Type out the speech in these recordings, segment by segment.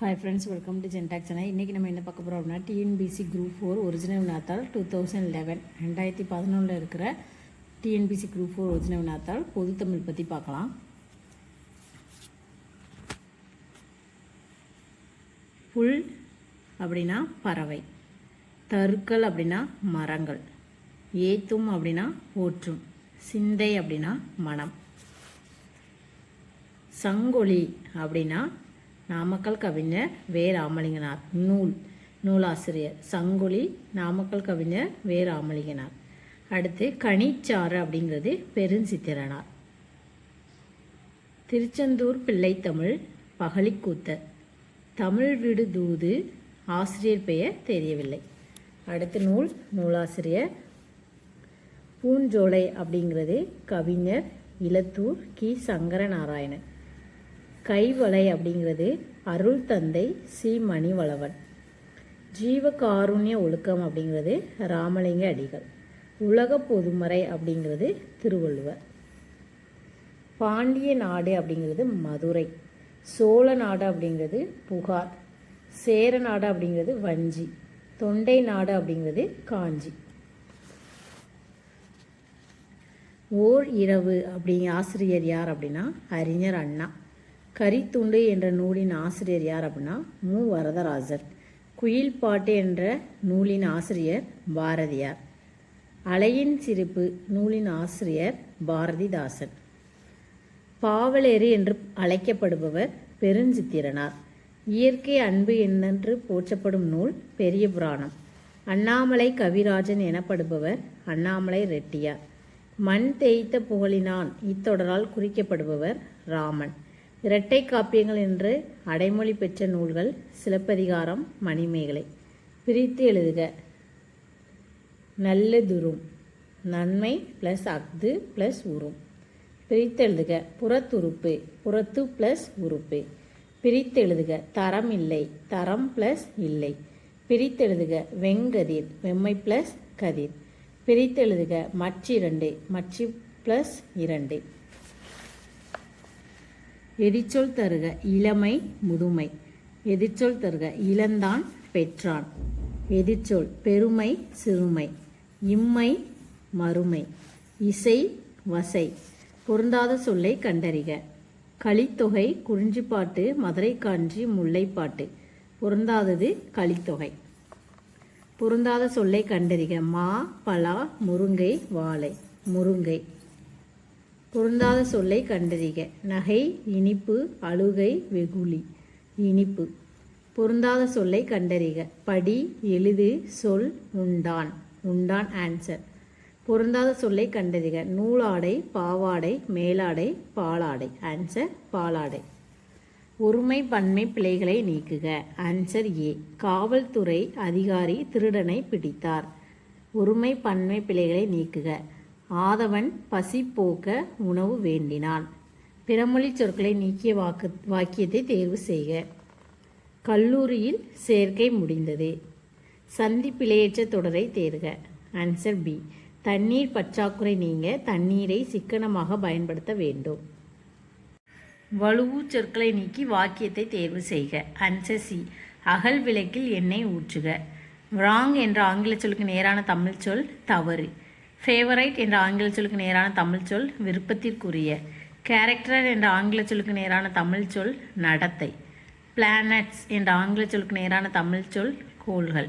Hi friends welcome to ஜென்டாக் channel இன்றைக்கி நம்ம என்ன பார்க்க போகிறோம் அப்படின்னா டிஎன்பிசி குரூப் ஃபோர் ஒரிஜினல் நாத்தால் டூ தௌசண்ட் லெவன் ரெண்டாயிரத்தி பதினொன்றில் இருக்கிற டிஎன்பிசி குரூப் ஃபோர் ஒரிஜினல் நாத்தால் பொது தமிழ் பற்றி பார்க்கலாம். புல் அப்படின்னா பறவை தருக்கள் அப்படின்னா மரங்கள் ஏத்தும் அப்படின்னா போற்றும் சிந்தை அப்படின்னா மனம் சங்கொலி அப்படின்னா நாமக்கல் கவிஞர் வே ராமலிங்கனார் நூல் நூலாசிரியர். சங்கொலி நாமக்கல் கவிஞர் வே ராமலிங்கனார் அடுத்து கனிச்சாறு அப்படிங்கிறது பெருஞ்சித்திரனார். திருச்செந்தூர் பிள்ளைத்தமிழ் பகலிக்கூத்தர். தமிழ் விடு தூது ஆசிரியர் பெயர் தெரியவில்லை. அடுத்த நூல் நூலாசிரியர். பூஞ்சோலை அப்படிங்கிறது கவிஞர் இலத்தூர் கி. சங்கரநாராயணன். கைவலை அப்படிங்கிறது அருள் தந்தை சி மணிவளவன். ஜீவகாருண்ய ஒழுக்கம் அப்படிங்கிறது ராமலிங்க அடிகள். உலக பொதுமறை அப்படிங்கிறது திருவள்ளுவர். பாண்டிய நாடு அப்படிங்கிறது மதுரை. சோழ நாடு அப்படிங்கிறது புகார். சேர நாடு அப்படிங்கிறது வஞ்சி. தொண்டை நாடு அப்படிங்கிறது காஞ்சி. ஓர் இரவு அப்படிங்க ஆசிரியர் யார் அப்படின்னா அறிஞர் அண்ணா. கரித்துண்டு என்ற நூலின் ஆசிரியர் யார் அப்படின்னா மு. வரதராஜன் குயில் பாட்டு என்ற நூலின் ஆசிரியர் பாரதியார். அலையின் சிரிப்பு நூலின் ஆசிரியர் பாரதிதாசன். பாவலேறு என்று அழைக்கப்படுபவர் பெருஞ்சித்திரனார். இயற்கை அன்பு என்னென்று போற்றப்படும் நூல் பெரிய புராணம். அண்ணாமலை கவிராஜன் எனப்படுபவர் அண்ணாமலை ரெட்டியார். மண் தேய்த்த புகழினான் இத்தொடரால் குறிக்கப்படுபவர் ராமன். இரட்டை காப்பியங்கள் என்று அடைமொழி பெற்ற நூல்கள் சிலப்பதிகாரம் மணிமேகலை. பிரித்து எழுதுக. நல்லதுரும் நன்மை ப்ளஸ் அஃது ப்ளஸ் உரும் பிரித்தெழுதுக புறத்துறுப்பு. புறத்து ப்ளஸ் உறுப்பு. பிரித்தெழுதுக தரம் இல்லை. தரம் ப்ளஸ் இல்லை. பிரித்தெழுதுக வெங்கதிர். வெம்மை ப்ளஸ் கதிர். பிரித்தெழுதுக மற்றிரண்டு. மற்றி ப்ளஸ் இரண்டு. எதிர்ச்சொல் தருக இளமை முதுமை. எதிர்ச்சொல் தருக இளந்தான் பெற்றான். எதிர்ச்சொல் பெருமை சிறுமை. இம்மை மறுமை. இசை வசை. பொருந்தாத சொல்லை கண்டறிக. களித்தொகை குறிஞ்சிப்பாட்டு மதுரை காஞ்சி முல்லைப்பாட்டு. பொருந்தாதது களித்தொகை. பொருந்தாத சொல்லை கண்டறிக. மா பலா முருங்கை வாழை. முருங்கை. பொருந்தாத சொல்லை கண்டறிக. நகை இனிப்பு அழுகை வெகுளி. இனிப்பு. பொருந்தாத சொல்லை கண்டறிக. படி எழுது சொல் உண்டான். உண்டான் ஆன்சர் பொருந்தாத சொல்லை கண்டறிக. நூலாடை பாவாடை மேலாடை பாலாடை. ஆன்சர் பாலாடை. ஒருமை பன்மை பிழைகளை நீக்குக. ஆன்சர் ஏ காவல்துறை அதிகாரி திருடனை பிடித்தார். ஒருமை பன்மை பிழைகளை நீக்குக. ஆதவன் பசி போக்க உணவு வேண்டினான். பிறமொழி சொற்களை நீக்கிய வாக்கு வாக்கியத்தை தேர்வு செய்க. கல்லூரியில் சேர்க்கை முடிந்தது. சந்தி பிழையற்ற தொடரை தேர்க. ஆன்சர் பி தண்ணீர் பற்றாக்குறை நீங்க தண்ணீரை சிக்கனமாக பயன்படுத்த வேண்டும். வலுவு சொற்களை நீக்கி வாக்கியத்தை தேர்வு செய்க. ஆன்சர் சி அகல் விளக்கில் எண்ணெய் ஊற்றுக. ராங் என்ற ஆங்கில சொல்லுக்கு நேரான தமிழ் சொல் தவறு. ஃபேவரைட் என்ற ஆங்கில சொல்லுக்கு நேரான தமிழ் சொல் விருப்பத்திற்குரிய. கேரக்டர் என்ற ஆங்கில சொல்லுக்கு நேரான தமிழ் சொல் நடத்தை. பிளானட்ஸ் என்ற ஆங்கில சொல்லுக்கு நேரான தமிழ் சொல் கோள்கள்.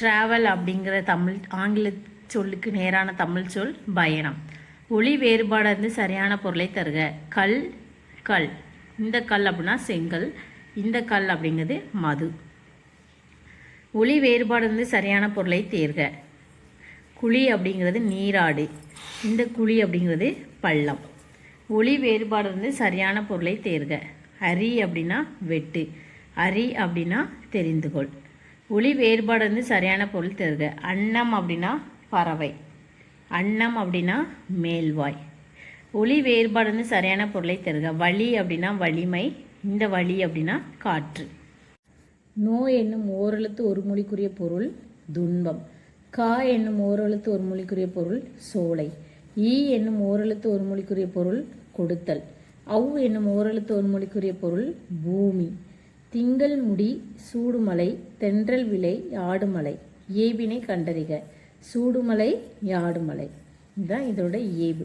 ட்ராவல் அப்படிங்கிற தமிழ் ஆங்கில சொல்லுக்கு நேரான தமிழ் சொல் பயணம். ஒளி வேறுபாடு வந்து சரியான பொருளை தருக. கல் கல். இந்த கல் அப்படின்னா செங்கல். இந்த கல் அப்படிங்கிறது மது. ஒளி வேறுபாடு வந்து சரியான பொருளை தேர்க. குழி அப்படிங்கிறது நீராடு. இந்த குழி அப்படிங்கிறது பள்ளம். ஒளி வேறுபாடு வந்து சரியான பொருளை தேர்க. அரி அப்படின்னா வெட்டு. அரி அப்படின்னா தெரிந்து கொள். ஒளி வேறுபாடு வந்து சரியான பொருள் தேர்க. அன்னம் அப்படின்னா பறவை. அன்னம் அப்படின்னா மேல்வாய். ஒளி வேறுபாடு வந்து சரியான பொருளை தருக. வலி அப்படின்னா வலிமை. இந்த வலி அப்படின்னா காற்று. நோய் என்னும் ஓரெழுத்து ஒரு மொழிக்குரிய பொருள் துன்பம். கா என்னும் ஓரெழுத்து ஒரு மொழிக்குரிய பொருள் சோலை. ஈ என்னும் ஓரெழுத்து ஒரு மொழிக்குரிய பொருள் கொடுத்தல். அவ் என்னும் ஓரெழுத்து ஒரு மொழிக்குரிய பொருள் பூமி. திங்கள் முடி சூடுமலை தென்றல் விலை யாடுமலை ஏபினை கண்டறிக சூடுமலை யாடுமலை. இதுதான் இதோட ஏபு.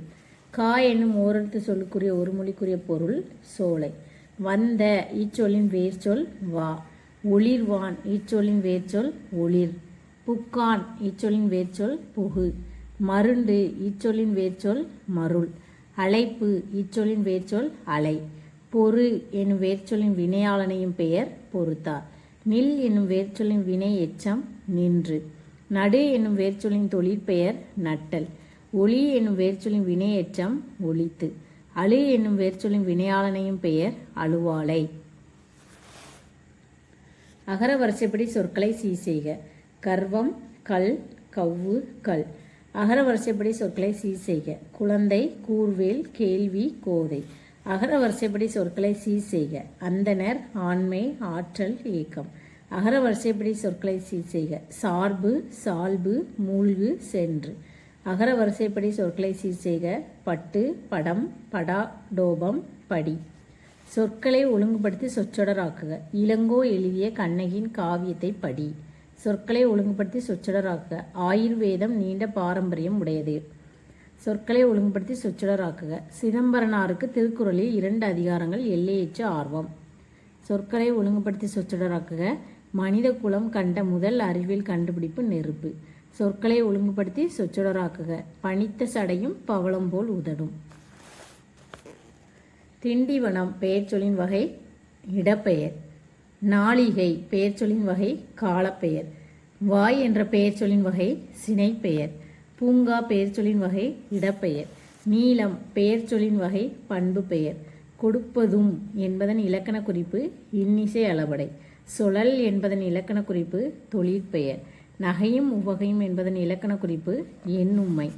கா என்னும் ஓரெழுத்து சொல்லுக்குரிய ஒரு மொழிக்குரிய பொருள் சோலை. வந்த இச்சொல்லின் வேர்ச்சொல் வா. ஒளிர்வான் இச்சொல்லின் வேர்ச்சொல் ஒளிர். புக்கான் இச்சொல்லின் வேர்ச்சொல் புகு. மருண்டு இச்சொல்லின் வேர்ச்சொல் மருள். அழைப்பு இச்சொல்லின் வேர்ச்சொல் அலை. பொறு என்னும் வேர்ச்சொல்லின் வினையாளனையும் பெயர் பொறுத்தார் நில் என்னும் வேர்ச்சொல்லின் வினை எச்சம் நின்று. நடு என்னும் வேர்ச்சொல்லின் தொழிற்பெயர் நட்டல். ஒளி என்னும் வேர்ச்சொல்லின் வினை எச்சம் ஒளித்து அழு என்னும் வேர்ச்சொல்லின் வினையாளனையும் பெயர் அழுவாலை அகர வரிசைப்படி சொற்களை சீ செய்க கர்வம் கல் கவ்வு கல். அகர வரிசைப்படி சொற்களை சீர் செய்க. குழந்தை கூர்வேல் கேள்வி கோதை. அகர வரிசைப்படி சொற்களை சீ செய்க. அந்தனர் ஆண்மை ஆற்றல் ஏக்கம். அகர வரிசைப்படி சொற்களை சீ செய்க. சார்பு சால்பு மூழ்கு சென்று. அகர வரிசைப்படி சொற்களை சீ செய்க. பட்டு படம் படா டோபம் படி. சொற்களை ஒழுங்குபடுத்தி சொற்றொடராக்குக. இளங்கோ எழுதிய கண்ணகியின் காவியத்தை படி. சொற்களை ஒழுங்குபடுத்தி சொச்சொடராக்குக ஆயுர்வேதம் நீண்ட பாரம்பரியம் உடையது. சொற்களை ஒழுங்குபடுத்தி சொச்சொடராக்குக சிதம்பரனாருக்கு திருக்குறளில் இரண்டு அதிகாரங்கள் எல்லையற்ற ஆர்வம். சொற்களை ஒழுங்குபடுத்தி சொச்சொடராக்குக மனித குலம் கண்ட முதல் அறிவியல் கண்டுபிடிப்பு நெருப்பு. சொற்களை ஒழுங்குபடுத்தி சொச்சொடராக்குக பனித்த சடையும் பவளம் போல் உதடும். திண்டிவனம் பெயர்ச்சொல்லின் வகை இடப்பெயர். நாளிகை பெயர்ச்சொல்லின் வகை காலப்பெயர். வாய் என்ற பெயர்ச்சொல்லின் வகை சினைப்பெயர். பூங்கா பெயர்ச்சொல்லின் வகை இடப்பெயர். நீளம் பெயர்ச்சொல்லின் வகை பண்பு பெயர் கொடுப்பதும் என்பதன் இலக்கண குறிப்பு இன்னிசை அளபடை. சொலல் என்பதன் இலக்கண குறிப்பு தொழிற்பெயர். நகையும் உவகையும் என்பதன் இலக்கண குறிப்பு எண்ணும்மை.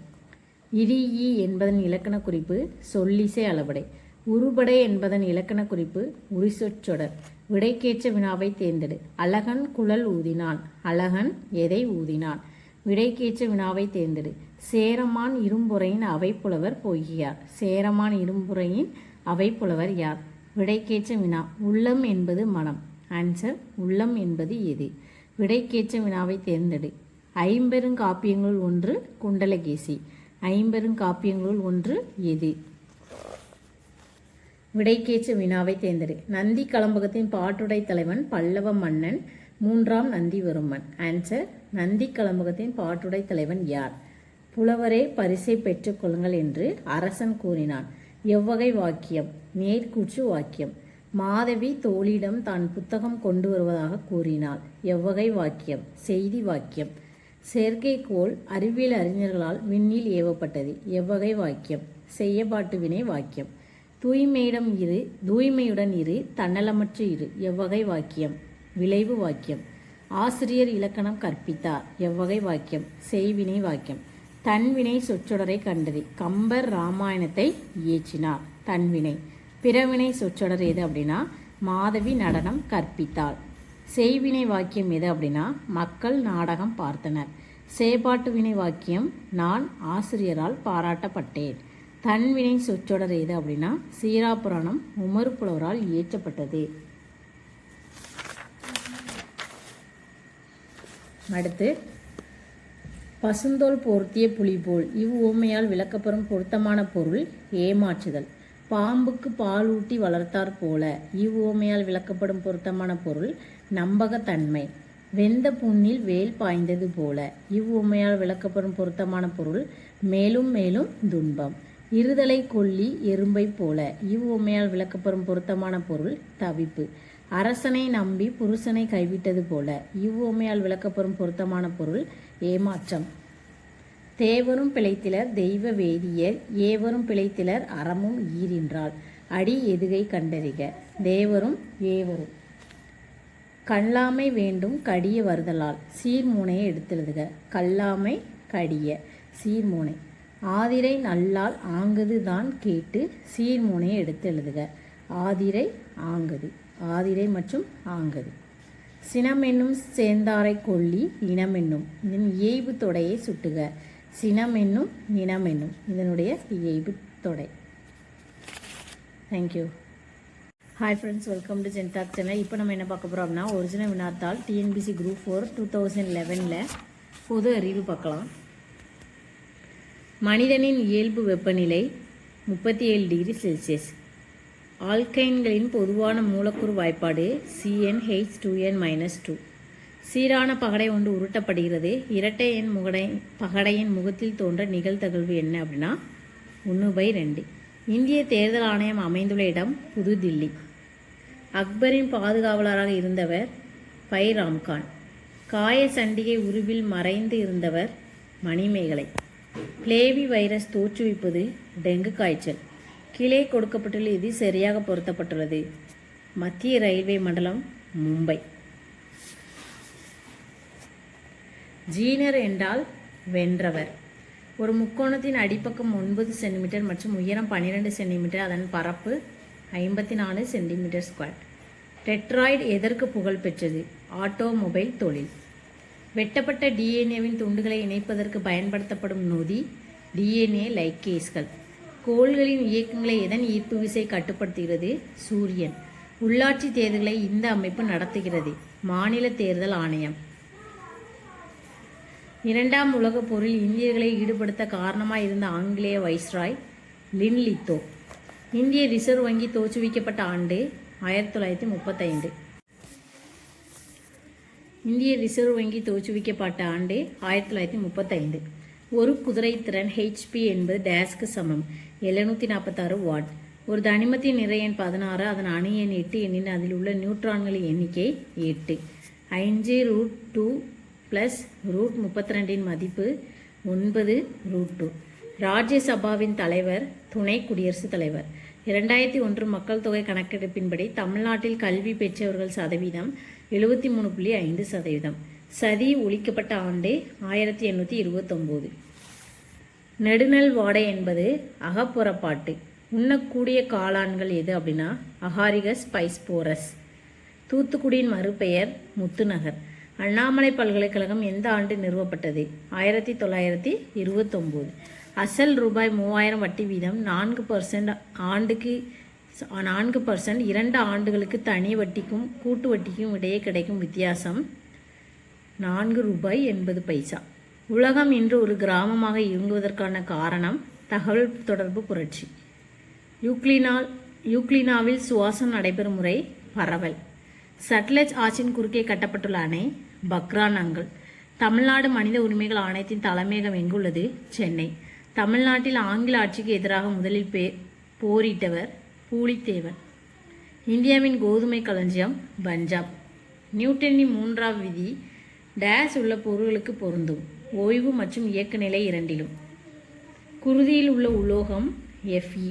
இரியி என்பதன் இலக்கண குறிப்பு சொல்லிசை அளபடை. உருபடை என்பதன் இலக்கண குறிப்பு உரிசொற்றொடர். விடைக்கேற்ற வினாவை தேர்ந்தெடு. அழகன் குழல் ஊதினான். அழகன் எதை ஊதினான்? விடைக்கேற்ற வினாவை தேர்ந்தெடு. சேரமான் இரும்புறையின் அவைப்புலவர் பொய்யார் சேரமான் இரும்புறையின் அவைப்புலவர் யார்? விடைக்கேற்ற வினா. உள்ளம் என்பது மனம். ஆன்சர் உள்ளம் என்பது எது? விடைக்கேற்ற வினாவை தேர்ந்தெடு. ஐம்பெருங்காப்பியங்களுள் ஒன்று குண்டலகேசி. ஐம்பெருங்காப்பியங்களுள் ஒன்று எது? விடைக்கேச்சு வினாவை தேர்ந்தெடு. நந்தி கலம்பகத்தின் பாட்டுடை தலைவன் பல்லவ மன்னன் மூன்றாம் நந்திவர்மன் ஆன்சர் நந்தி கலம்பகத்தின் பாட்டுடை தலைவன் யார்? புலவரே பரிசை பெற்றுக்கொள்ளுங்கள் என்று அரசன் கூறினான். எவ்வகை வாக்கியம்? நேர்கூற்று வாக்கியம். மாதவி தோழியிடம் தான் புத்தகம் கொண்டு வருவதாக கூறினாள். எவ்வகை வாக்கியம்? செய்தி வாக்கியம். செயற்கைக்கோள் அறிவியல் அறிஞர்களால் விண்ணில் ஏவப்பட்டது. எவ்வகை வாக்கியம்? செய்யப்பாட்டு வினை வாக்கியம். தூய்மையிடம் இரு தூய்மையுடன் இரு தன்னலமற்று இரு. எவ்வகை வாக்கியம் விளைவு வாக்கியம். ஆசிரியர் இலக்கணம் கற்பித்தார். எவ்வகை வாக்கியம் செய்வினை வாக்கியம். தன்வினை சொற்றொடரை கண்டது. கம்பர் ராமாயணத்தை இயற்றினார். தன்வினை. பிறவினை சொற்றொடர் எது அப்படின்னா மாதவி நடனம் கற்பித்தாள். செய்வினை வாக்கியம் எது அப்படின்னா மக்கள் நாடகம் பார்த்தனர். செயபாட்டு வினை வாக்கியம் நான் ஆசிரியரால் பாராட்டப்பட்டேன். தன்வினை சொற்றொடர் எது அப்படின்னா சீராபுராணம் உமர் புலவரால் இயற்றப்பட்டது. அடுத்து பசுந்தோல் பொருத்திய புலி போல் இவ் ஊமையால் விளக்கப்பெறும் பொருத்தமான பொருள் ஏமாற்றுதல். பாம்புக்கு பால் ஊட்டி வளர்த்தார் போல இவ் ஊமையால் விளக்கப்படும் பொருத்தமான பொருள் நம்பகத்தன்மை. வெந்த புண்ணில் வேல் பாய்ந்தது போல இவ் ஊமையால் விளக்கப்படும் பொருத்தமான பொருள் மேலும் மேலும் துன்பம். இருதலை கொல்லி எறும்பை போல. இவ் விளக்கப்பெறும் பொருத்தமான பொருள் தவிப்பு. அரசனை நம்பி புருஷனை கைவிட்டது போல. இவ் விளக்கப்பெறும் பொருத்தமான பொருள் ஏமாற்றம். தேவரும் பிழைத்திலர் தெய்வ வேதியர் ஏவரும் பிழைத்திலர் அறமும் ஈரின்றாள். அடி எதுகை கண்டறிக தேவரும் ஏவரும். கல்லாமை வேண்டும் கடிய வருதலால். சீர்மூனையை எடுத்தெழுதுக கல்லாமை கடிய. சீர்மூனை. ஆதிரை நல்லால் ஆங்கது தான் கேட்டு சீர்முனையை எடுத்து எழுதுக. ஆதிரை ஆங்கது. ஆதிரை மற்றும் ஆங்கது. சினமென்னும் சேர்ந்தாரை கொல்லி இனமென்னும். இதன் இயைபு தொடையை சுட்டுக. சினமென்னும் இனமென்னும். இதனுடைய இயைபு தொடை. Thank you hi friends welcome to ஜென்டாக் channel இப்போ நம்ம என்ன பார்க்க போகிறோம் அப்படின்னா original வினாத்தால் TNPSC group four two thousand லெவனில் பொது அறிவு பார்க்கலாம். மனிதனின் இயல்பு வெப்பநிலை முப்பத்தி ஏழு டிகிரி செல்சியஸ். ஆல்கைன்களின் பொதுவான மூலக்கூறு வாய்ப்பாடு CNH two n minus two சீரான பகடை ஒன்று உருட்டப்படுகிறது. இரட்டை எண் முகடை பகடையின் முகத்தில் தோன்ற நிகழ்தகழ்வு என்ன அப்படின்னா ஒன்று பை ரெண்டு. இந்திய தேர்தல் ஆணையம் அமைந்துள்ள இடம் புதுதில்லி. அக்பரின் பாதுகாவலராக இருந்தவர் பை ராம்கான். காய சண்டிகை உருவில் மறைந்து இருந்தவர் மணிமேகலை. பிளேவி வைரஸ் தோற்றுவிப்பது டெங்கு காய்ச்சல். கீழே கொடுக்கப்பட்டுள்ள இது சரியாக பொருத்தப்பட்டுள்ளது. மத்திய ரயில்வே மண்டலம் மும்பை. ஜீனர் என்றால் வென்றவர். ஒரு முக்கோணத்தின் அடிப்பக்கம் ஒன்பது சென்டிமீட்டர் மற்றும் உயரம் பன்னிரெண்டு சென்டிமீட்டர். அதன் பரப்பு ஐம்பத்தி நாலு சென்டிமீட்டர் ஸ்கொயர். டெட்ராய்டு எதற்கு புகழ் பெற்றது? ஆட்டோமொபைல் தொழில். வெட்டப்பட்ட டிஎன்ஏவின் துண்டுகளை இணைப்பதற்கு பயன்படுத்தப்படும் நொதி டிஎன்ஏ லைக்கேஸ்கள் கோள்களின் இயக்கங்களை எதன் ஈர்ப்பு விசை கட்டுப்படுத்துகிறது? சூரியன். உள்ளாட்சி தேர்தலை இந்த அமைப்பு நடத்துகிறது. மாநில தேர்தல் ஆணையம். இரண்டாம் உலகப் போரில் இந்தியர்களை ஈடுபடுத்த காரணமாக இருந்த ஆங்கிலேய வைஸ்ராய் லின் லித்தோ. இந்திய ரிசர்வ் வங்கி தோற்றுவிக்கப்பட்ட ஆண்டு ஆயிரத்தி தொள்ளாயிரத்தி முப்பத்தைந்து. இந்திய ரிசர்வ் வங்கி தோற்றுவிக்கப்பட்ட ஆண்டு ஆயிரத்தி தொள்ளாயிரத்தி முப்பத்தைந்து. ஒரு குதிரை திறன் ஹெச்பி என்பது டேஸ்க்கு சமம். எழுநூற்றி நாற்பத்தாறு வாட். ஒரு தனிமத்தின் நிறை எண் பதினாறு அதன் அணு எண் எட்டு எண்ணின் அதில் உள்ள நியூட்ரான்களின் எண்ணிக்கை எட்டு. ஐந்து ரூட் டூ ப்ளஸ் ரூட் முப்பத்தி ரெண்டின் மதிப்பு ஒன்பது ரூட் டூ. ராஜ்யசபாவின் தலைவர் துணை குடியரசுத் தலைவர். இரண்டாயிரத்தி ஒன்று மக்கள் தொகை கணக்கெடுப்பின்படி தமிழ்நாட்டில் கல்வி பெற்றவர்கள் சதவீதம் எழுபத்தி மூணு புள்ளி ஐந்து சதவீதம். சதி ஒழிக்கப்பட்ட ஆண்டு ஆயிரத்தி எண்ணூற்றி இருபத்தொம்போது. நெடுநல் வாடை என்பது அகப்புறப்பாட்டு. உண்ணக்கூடிய காளான்கள் எது அப்படின்னா அகாரிகஸ் பைஸ்போரஸ் தூத்துக்குடியின் மறுபெயர் முத்துநகர். அண்ணாமலை பல்கலைக்கழகம் எந்த ஆண்டு நிறுவப்பட்டது? ஆயிரத்தி தொள்ளாயிரத்தி இருபத்தொம்போது. அசல் ரூபாய் மூவாயிரம் வட்டி வீதம் நான்கு பர்சன்ட் ஆண்டுக்கு நான்கு பர்சன்ட் இரண்டு ஆண்டுகளுக்கு தனி வட்டிக்கும் கூட்டு வட்டிக்கும் இடையே கிடைக்கும் வித்தியாசம் நான்கு ரூபாய் எண்பது பைசா. உலகம் இன்று ஒரு கிராமமாக இயங்குவதற்கான காரணம் தகவல் தொடர்பு புரட்சி. யூக்ளினால் யூக்ளினாவில் சுவாசம் நடைபெறும் முறை பரவல். சட்லஜ் ஆற்றின் குறுக்கே கட்டப்பட்டுள்ள அணை பக்ரானங்கள். தமிழ்நாடு மனித உரிமைகள் ஆணையத்தின் தலைமையகம் எங்குள்ளது? சென்னை. தமிழ்நாட்டில் ஆங்கில ஆட்சிக்கு எதிராக முதலில் பே போரிட்டவர் பூலித்தேவன். இந்தியாவின் கோதுமை களஞ்சியம் பஞ்சாப். நியூட்டனின் மூன்றாம் விதி டேஸ் உள்ள பொருள்களுக்கு பொருந்தும் ஓய்வு மற்றும் இயக்க நிலை இரண்டிலும். குருதியில் உள்ள உலோகம் எஃப்இ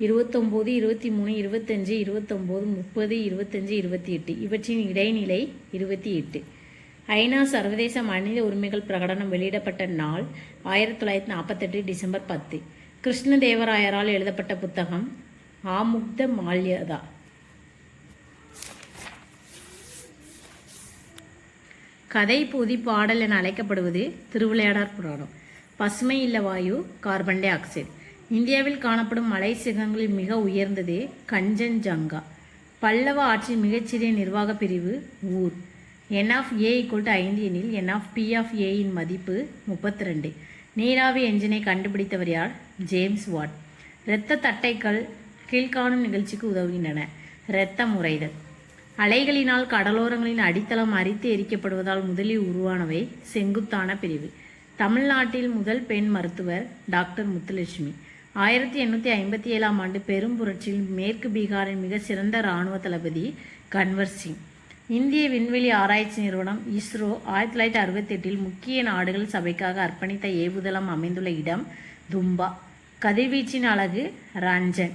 இருபத்தொம்போது இருபத்தி மூணு இருபத்தஞ்சு இருபத்தொம்போது முப்பது இருபத்தஞ்சு இருபத்தி எட்டு இவற்றின் இடைநிலை இருபத்தி எட்டு ஐநா சர்வதேச மனித உரிமைகள் பிரகடனம் வெளியிடப்பட்ட நாள் ஆயிரத்தி தொள்ளாயிரத்தி நாற்பத்தெட்டு டிசம்பர் பத்து. கிருஷ்ணதேவராயரால் எழுதப்பட்ட புத்தகம் ஆமுக்த மால்யதா கதை பொதி பாடல் என அழைக்கப்படுவது திருவிளையாடற் புராணம். பசுமை இல்ல வாயு கார்பன் டை ஆக்சைடு. இந்தியாவில் காணப்படும் மலை சிகரங்களில் மிக உயர்ந்தது கஞ்சன்ஜங்கா. பல்லவ ஆட்சி மிகச்சிறிய நிர்வாக பிரிவு ஊர். N of A equal to ஐந்து எனில் என் ஆஃப் பி ஆஃப் ஏயின் மதிப்பு முப்பத்தி ரெண்டு நீராவி என்ஜினை கண்டுபிடித்தவர் யார்? James Watt. இரத்த தட்டைகள் கீழ்காணும் நிகழ்ச்சிக்கு உதவுகின்றன. இரத்த முறைதல் அலைகளினால் கடலோரங்களின் அடித்தளம் அரித்து எரிக்கப்படுவதால் முதலில் உருவானவை செங்குத்தான பிரிவு. தமிழ்நாட்டில் முதல் பெண் மருத்துவர் டாக்டர் முத்துலட்சுமி. ஆயிரத்தி எண்ணூற்றி ஐம்பத்தி ஏழாம் ஆண்டு பெரும் புரட்சியில் மேற்கு பீகாரின் மிக சிறந்த இராணுவ தளபதி கன்வர் சிங். இந்திய விண்வெளி ஆராய்ச்சி நிறுவனம் இஸ்ரோ ஆயிரத்தி தொள்ளாயிரத்தி அறுபத்தெட்டில் முக்கிய நாடுகள் சபைக்காக அர்ப்பணித்த ஏவுதளம் அமைந்துள்ள இடம் தும்பா. கதிர்வீச்சின் அழகு ரஞ்சன்.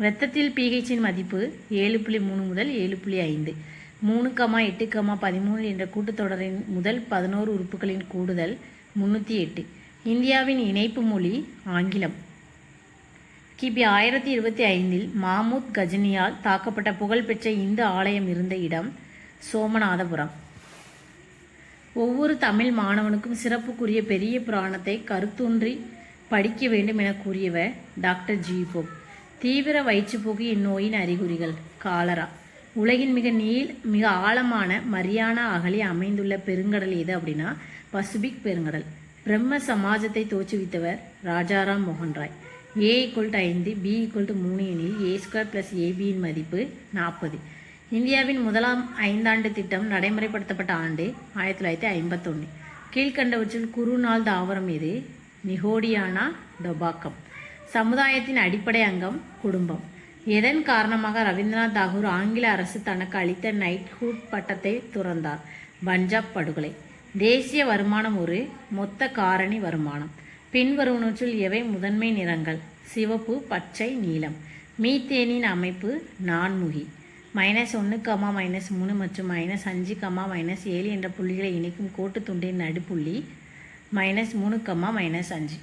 இரத்தத்தில் பிஹெச்சின் மதிப்பு ஏழு புள்ளி மூணு முதல் ஏழு புள்ளி ஐந்து. மூணு கமா எட்டு கமா பதிமூணு என்ற கூட்டத்தொடரின் முதல் பதினோரு உறுப்புகளின் கூடுதல் முன்னூற்றி எட்டு. இந்தியாவின் இணைப்பு மொழி ஆங்கிலம். கிபி ஆயிரத்தி இருபத்தி ஐந்தில் மாமூத் கஜினியால் தாக்கப்பட்ட புகழ்பெற்ற இந்து ஆலயம் இருந்த இடம் சோமநாதபுரம். ஒவ்வொரு தமிழ் மாணவனுக்கும் சிறப்புக்குரிய பெரிய புராணத்தை கருத்தூன்றி படிக்க வேண்டும் என கூறியவர் டாக்டர் ஜி போப் தீவிர வயிற்றுப்போக்கு இந்நோயின் அறிகுறிகள். காலரா. உலகின் மிக நீள் மிக ஆழமான மரியானா அகலி அமைந்துள்ள பெருங்கடல் எது அப்படின்னா பசிபிக் பெருங்கடல். பிரம்ம சமாஜத்தை தோற்றுவித்தவர் ராஜாராம் மோகன் ராய் ஏ ஈக்குவல் டு ஐந்து பி ஈக்குவல் டு மூணு எனில் ஏ ஸ்கொயர் ப்ளஸ் ஏபியின் மதிப்பு நாற்பது. இந்தியாவின் முதலாம் ஐந்தாண்டு திட்டம் நடைமுறைப்படுத்தப்பட்ட ஆண்டு ஆயிரத்தி தொள்ளாயிரத்தி ஐம்பத்தொன்று கீழ்கண்டவற்றில் குறுநாள் தாவரம் எது? நிகோடியானா டொபாக்கம் சமுதாயத்தின் அடிப்படை அங்கம் குடும்பம். எதன் காரணமாக ரவீந்திரநாத் தாகூர் ஆங்கில அரசு தனக்கு அளித்த நைட்ஹுட் பட்டத்தை துறந்தார்? பஞ்சாப் படுகொலை. தேசிய வருமானம் ஒரு மொத்த காரணி வருமானம். பின்வருவனவற்றில் எவை முதன்மை நிறங்கள்? சிவப்பு பச்சை நீலம். மீத்தேனின் அமைப்பு நான்முகி. மைனஸ் ஒன்று கமா மைனஸ் மூணு மற்றும் மைனஸ் அஞ்சு கமா மைனஸ் ஏழு என்ற புள்ளிகளை இணைக்கும் கோட்டு துண்டின் நடுப்புள்ளி மைனஸ் மூணு கமா மைனஸ் அஞ்சு.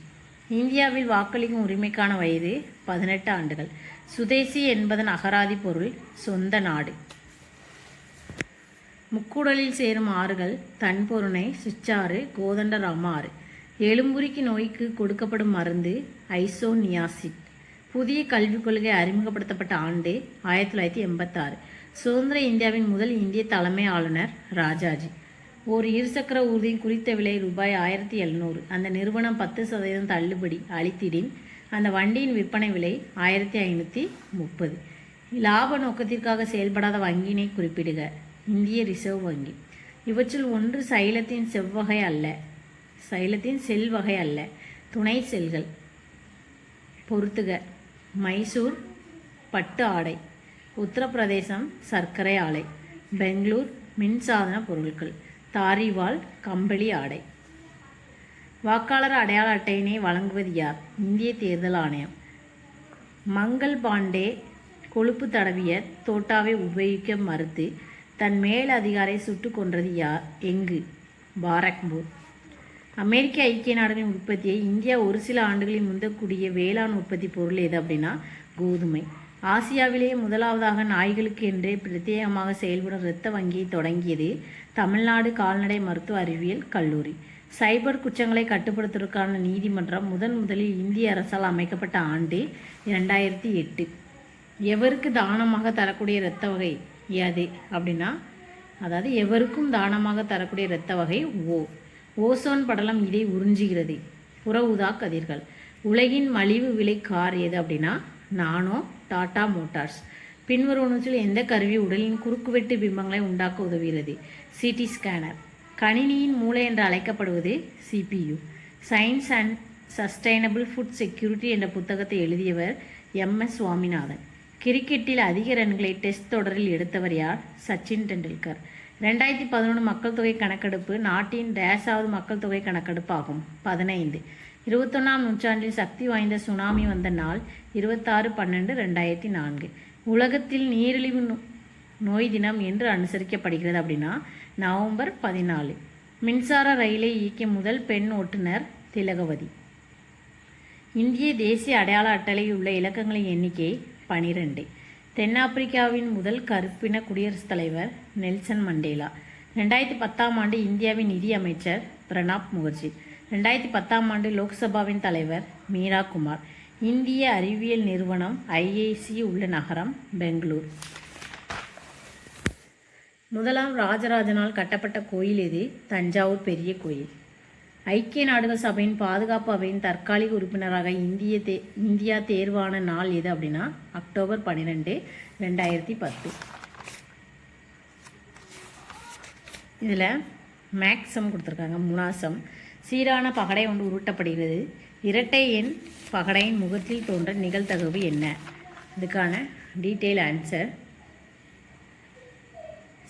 இந்தியாவில் வாக்களிக்கும் உரிமைக்கான வயது பதினெட்டு ஆண்டுகள். சுதேசி என்பதன் அகராதி பொருள் சொந்த நாடு. முக்கூடலில் சேரும் ஆறுகள் தன்பொருணை சுச்சாறு கோதண்டராம ஆறு எலும்புரிக்கு நோய்க்கு கொடுக்கப்படும் மருந்து ஐசோனியாசிட் புதிய கல்விக் கொள்கை அறிமுகப்படுத்தப்பட்ட ஆண்டு ஆயிரத்தி தொள்ளாயிரத்தி எண்பத்தாறு. சுதந்திர இந்தியாவின் முதல் இந்திய தலைமை ஆளுநர் ராஜாஜி. ஒரு இருசக்கர ஊர்தியின் குறித்த விலை ரூபாய் ஆயிரத்தி எழுநூறு. அந்த நிறுவனம் பத்து சதவீதம் தள்ளுபடி அளித்திடின். அந்த வண்டியின் விற்பனை விலை ஆயிரத்தி ஐநூற்றி முப்பது. லாப நோக்கத்திற்காக செயல்படாத வங்கியினை குறிப்பிடுக. இந்திய ரிசர்வ் வங்கி. இவற்றில் ஒன்று சைலத்தின் செவ்வகை அல்ல. சைலத்தின் செல்வகை அல்ல. துணை செல்கள். பொறுத்துக மைசூர் பட்டு ஆடை. உத்தரப்பிரதேசம் சர்க்கரை ஆலை. பெங்களூர் மின்சாதன பொருட்கள். தாரிவால் கம்பளி ஆடை. வாக்காளர் அடையாள அட்டையினை வழங்குவது யார்? இந்திய தேர்தல் ஆணையம். மங்கள் பாண்டே கொழுப்பு தடவிய தோட்டாவை உபயோகிக்க மறுத்து தன் மேல் அதிகாரை சுட்டு கொன்றது யார்? எங்கு? பாரக்பூர். அமெரிக்க ஐக்கிய நாடுகளின் உற்பத்தியை இந்தியா ஒரு சில ஆண்டுகளில் முந்தக்கூடிய வேளாண் உற்பத்தி பொருள் எது அப்படின்னா கோதுமை. ஆசியாவிலேயே முதலாவதாக நாய்களுக்கு என்றே பிரத்யேகமாக செயல்படும் இரத்த வங்கியை தொடங்கியது தமிழ்நாடு கால்நடை மருத்துவ அறிவியல் கல்லூரி. சைபர் குற்றங்களை கட்டுப்படுத்துவதற்கான நீதிமன்றம் முதன் முதலில் இந்திய அரசால் அமைக்கப்பட்ட ஆண்டு இரண்டாயிரத்தி எட்டு. எவருக்கு தானமாக தரக்கூடிய இரத்த வகை எது அப்படின்னா அதாவது எவருக்கும் தானமாக தரக்கூடிய இரத்த வகை ஓ. ஓசோன் படலம் இதை உறிஞ்சுகிறது. புற உதா கதிர்கள். உலகின் மலிவு விலை கார் எது அப்படின்னா நானோ டாடா மோட்டார்ஸ். பின்வருவனத்தில் எந்த கருவி உடலின் குறுக்குவெட்டு பிம்பங்களை உண்டாக்க உதவுகிறது சிடி ஸ்கேனர். கணினியின் மூளை என்று அழைக்கப்படுவது CPU science and sustainable food security என்ற புத்தகத்தை எழுதியவர் எம். எஸ். சுவாமிநாதன். கிரிக்கெட்டில் அதிக ரன்களை டெஸ்ட் தொடரில் எடுத்தவர் யார்? சச்சின் டெண்டுல்கர். ரெண்டாயிரத்தி பதினொன்று மக்கள் தொகை கணக்கெடுப்பு நாட்டின் டேஸாவது மக்கள் தொகை கணக்கெடுப்பு ஆகும் பதினைந்து. இருபத்தொன்னாம் நூற்றாண்டில் சக்தி வாய்ந்த சுனாமி வந்த நாள் இருபத்தாறு பன்னெண்டு ரெண்டாயிரத்தி நான்கு. உலகத்தில் நீரிழிவு நோ- நோய் தினம் என்று அனுசரிக்கப்படுகிறது அப்படின்னா நவம்பர் பதினாலு. மின்சார ரயிலை இயக்கிய முதல் பெண் ஓட்டுநர் திலகவதி. இந்திய தேசிய அடையாள அட்டையில் உள்ள இலக்கங்களின் எண்ணிக்கை பனிரெண்டு. தென்னாப்பிரிக்காவின் முதல் கருப்பின குடியரசுத் தலைவர் நெல்சன் மண்டேலா. ரெண்டாயிரத்தி பத்தாம் ஆண்டு இந்தியாவின் நிதி அமைச்சர் பிரணாப் முகர்ஜி. ரெண்டாயிரத்தி பத்தாம் ஆண்டு லோக்சபாவின் தலைவர் மீரா குமார் இந்திய அறிவியல் நிறுவனம் ஐஐசி உள்ள நகரம் பெங்களூர். முதலாம் ராஜராஜனால் கட்டப்பட்ட கோயில் எது? தஞ்சாவூர் பெரிய கோயில். ஐக்கிய நாடுகள் சபையின் பாதுகாப்பு அவையின் தற்காலிக உறுப்பினராக இந்திய தே இந்தியா தேர்வான நாள் எது அப்படின்னா? அக்டோபர் பன்னிரெண்டு ரெண்டாயிரத்தி பத்து. இதில் மேக்ஸம் கொடுத்துருக்காங்க. முனாசம். சீரான பகடை ஒன்று உருட்டப்படுகிறது. இரட்டை எண் பகடையின் முகத்தில் தோன்ற நிகழ்தகவு என்ன? இதுக்கான டீட்டெயில் ஆன்சர்.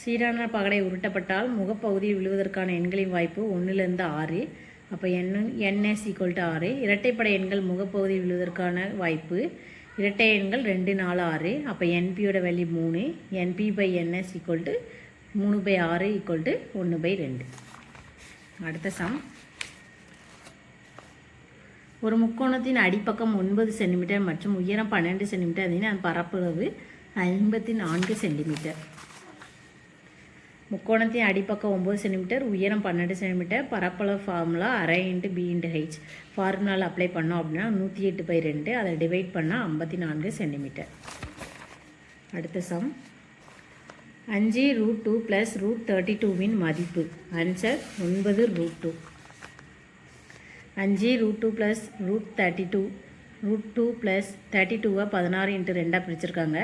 சீரான பகடை உருட்டப்பட்டால் முகப்பகுதியில் விழுவதற்கான எண்களின் வாய்ப்பு ஒன்றிலிருந்து ஆறு. அப்போ என் என்எஸ் ஈக்குவல் டு ஆறு. இரட்டைப்படை எண்கள் முகப்பகுதியில் விழுவதற்கான வாய்ப்பு இரட்டை எண்கள் ரெண்டு நாலு ஆறு. அப்போ என்பியோட வேல்யூ மூணு. N P by n S equal to மூணு பை ஆறு ஈக்குவல் டு ஒன்று பை ரெண்டு. அடுத்த சம் ஒரு முக்கோணத்தின் அடிப்பக்கம் ஒன்பது சென்டிமீட்டர் மற்றும் உயரம் பன்னெண்டு சென்டிமீட்டர் அதன் பரப்பளவு ஐம்பத்தி நான்கு சென்டிமீட்டர். முக்கோணத்தின் அடிப்பக்கம் ஒம்பது சென்டிமீட்டர் உயரம் பன்னெண்டு சென்டிமீட்டர் பரப்பளவு ஃபார்முலா அரை இன்ட்டு பி இன்ட்டு ஹெச் ஃபார்முலாவில் அப்ளை பண்ணோம் அப்படின்னா நூற்றி எட்டு பை ரெண்டு அதை டிவைட் பண்ணால் ஐம்பத்தி நான்கு சென்டிமீட்டர். அடுத்த சம் அஞ்சு root two plus root thirty டூவின் மதிப்பு. ஆன்சர் ஒன்பது ரூட் டூ அஞ்சு root two plus root thirty two root two plus thirty டூவை பதினாறு இன்ட்டு ரெண்டாக பிரிச்சிருக்காங்க.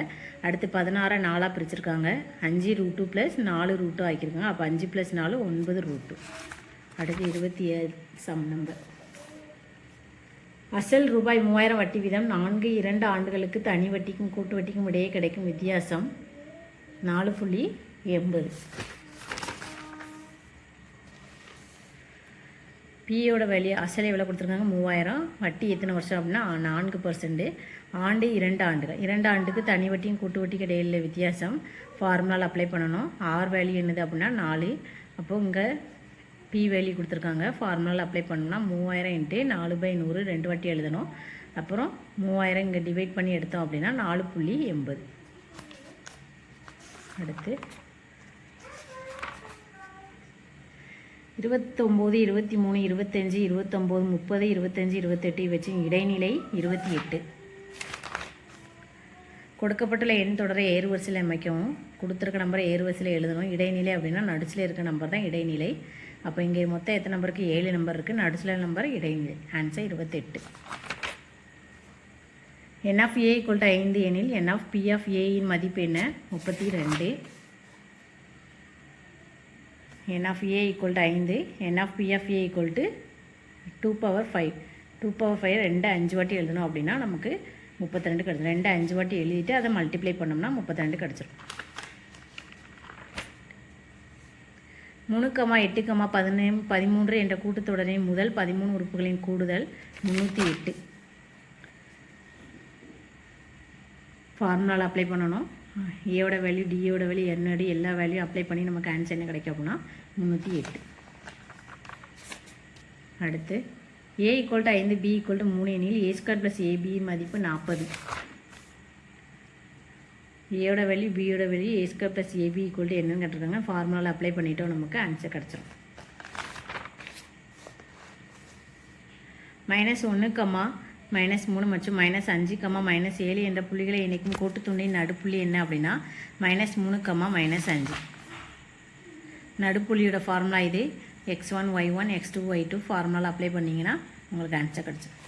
அடுத்து பதினாறை நாலாக பிரிச்சிருக்காங்க. அஞ்சு ரூட் டூ ப்ளஸ் நாலு ரூட்டும் ஆக்கியிருக்காங்க. அப்போ அஞ்சு ப்ளஸ் நாலு ஒன்பது ரூட் டூ. அடுத்து இருபத்தி ஏழு சம் நம்பர் அசல் ரூபாய் மூவாயிரம் வட்டி வீதம் நான்கு இரண்டு ஆண்டுகளுக்கு தனி வட்டிக்கும் கூட்டு வட்டிக்கும் இடையே கிடைக்கும் வித்தியாசம் நாலு புள்ளி எண்பது. பியோட வேல்யூ அசல் எவ்வளோ கொடுத்துருக்காங்க? மூவாயிரம். வட்டி எத்தனை வருஷம் அப்படின்னா நான்கு பர்சன்ட்டு ஆண்டு இரண்டு ஆண்டுகள். இரண்டு ஆண்டுக்கு தனி வட்டியும் கூட்டு வட்டிக்கு இடையில வித்தியாசம். ஃபார்முலாவில் அப்ளை பண்ணணும். ஆர் வேல்யூ என்னது அப்படின்னா நாலு. அப்போது இங்கே பி வேல்யூ கொடுத்துருக்காங்க. ஃபார்முலாவில் அப்ளை பண்ணோம்னா மூவாயிரம் இன்ட்டு நாலு பை நூறு ரெண்டு வாட்டி எழுதணும். அப்புறம் மூவாயிரம் இங்கே டிவைட் பண்ணி எடுத்தோம் அப்படின்னா நாலு புள்ளி எண்பது. அடுத்து இருபத்தொம்போது இருபத்தி மூணு இருபத்தஞ்சி இருபத்தொம்போது முப்பது இருபத்தஞ்சி இருபத்தெட்டு வச்சு இடைநிலை இருபத்தி எட்டு கொடுக்கப்பட்டுள்ள எண் தொடரை ஏறு வரிசையில் அமைக்கவும். கொடுத்துருக்க நம்பரை ஏறு வரிசையில் எழுதணும். இடைநிலை அப்படின்னா நடுச்சில் இருக்க நம்பர் தான் இடைநிலை. அப்போ இங்கே மொத்தம் எத்தனை நம்பருக்கு ஏழு நம்பர் இருக்குது நடுச்சில் நம்பர் இடைநிலை. ஆன்சர் இருபத்தெட்டு. N of A equal to ஐந்து எனில் என் ஆஃப் பி ஆஃப் ஏயின் மதிப்பு என்ன? முப்பத்தி ரெண்டு. N of A equal to ஐந்து n of B of A equal to two power five two power five ரெண்டு அஞ்சு வாட்டி எழுதணும் அப்படின்னா நமக்கு முப்பத்தி ரெண்டு கிடச்சிடும் ரெண்டு அஞ்சு வாட்டி எழுதிட்டு அதை மல்டிப்ளை பண்ணோம்னா முப்பத்தி ரெண்டு கிடச்சிரும். மூணு கமா எட்டு கமா பதினே பதிமூன்று என்ற கூட்டத்தொடரின் முதல் பதிமூணு உறுப்புகளின் கூடுதல் முந்நூற்றி எட்டு. ஃபார்முலாவில் அப்ளை பண்ணணும். ஏவோட வேல்யூ டியோட வேல்யூ என்னடி எல்லா வேல்யூ அப்ளை பண்ணி நமக்கு ஆன்சர் என்ன கிடைக்கும் அப்படின்னா முந்நூற்றி எட்டு. அடுத்து ஏ ஈக்குவல் டு ஐந்து பி ஈக்குவல் டு மூணு எண்ணில் ஏ ஸ்கொயர் ப்ளஸ் ஏபி மதிப்பு நாற்பது. ஏயோட வேல்யூ பியோட value A square plus AB equal to என்னன்னு கேட்டிருக்காங்க. ஃபார்முலாவில் அப்ளை பண்ணிட்டோம் நமக்கு ஆன்சர் கிடச்சிரும். மைனஸ் ஒன்று கம்மா மைனஸ் மூணு மற்றும் மைனஸ் அஞ்சு கம்மா மைனஸ் ஏழு என்ற புள்ளிகளை இணைக்கும் கூட்டுத்துண்டின் நடுப்புள்ளி என்ன அப்படின்னா மைனஸ் மூணு கம்மா மைனஸ் அஞ்சு. நடுப்புள்ளியோட ஃபார்முலா இது x one y one x two y two formula apply பண்ணிங்கன்னா உங்களுக்கு ஆன்சர் கிடச்சிடும்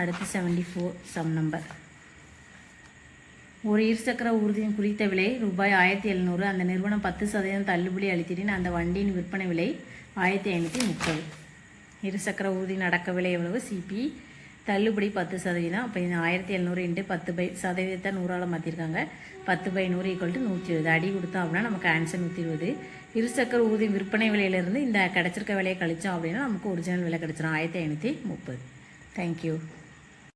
அடுத்து செவன்டி ஃபோர் சம் நம்பர் ஒரு இருசக்கர ஊர்தியின் குறித்த விலை ரூபாய் ஆயிரத்தி எழுநூறு. அந்த நிறுவனம் பத்து சதவீதம் தள்ளுபடி அளித்திடின் அந்த வண்டியின் விற்பனை விலை ஆயிரத்தி ஐநூற்றி முப்பது. இருசக்கர ஊர்தி நடக்க விலை எவ்வளவு? சிபி தள்ளுபடி பத்து சதவீதம் அப்போ இந்த ஆயிரத்தி எழுநூறு இன்ட்டு பத்து பை சதவீதத்தை நூறால் மாற்றிருக்காங்க பத்து பை நூறு ஈக்குவல் டு நூற்றி இருபது. அடி கொடுத்தோம் அப்படின்னா நமக்கு ஆன்சர் நூற்றி இருபது. இருசக்கர ஊதி விற்பனை விலையிலேருந்து இந்த கிடச்சிருக்க விலையை கழிச்சோம் அப்படின்னா நமக்கு ஒரிஜினல் விலை கிடச்சிரும். ஆயிரத்தி ஐநூற்றி முப்பது. தேங்க்யூ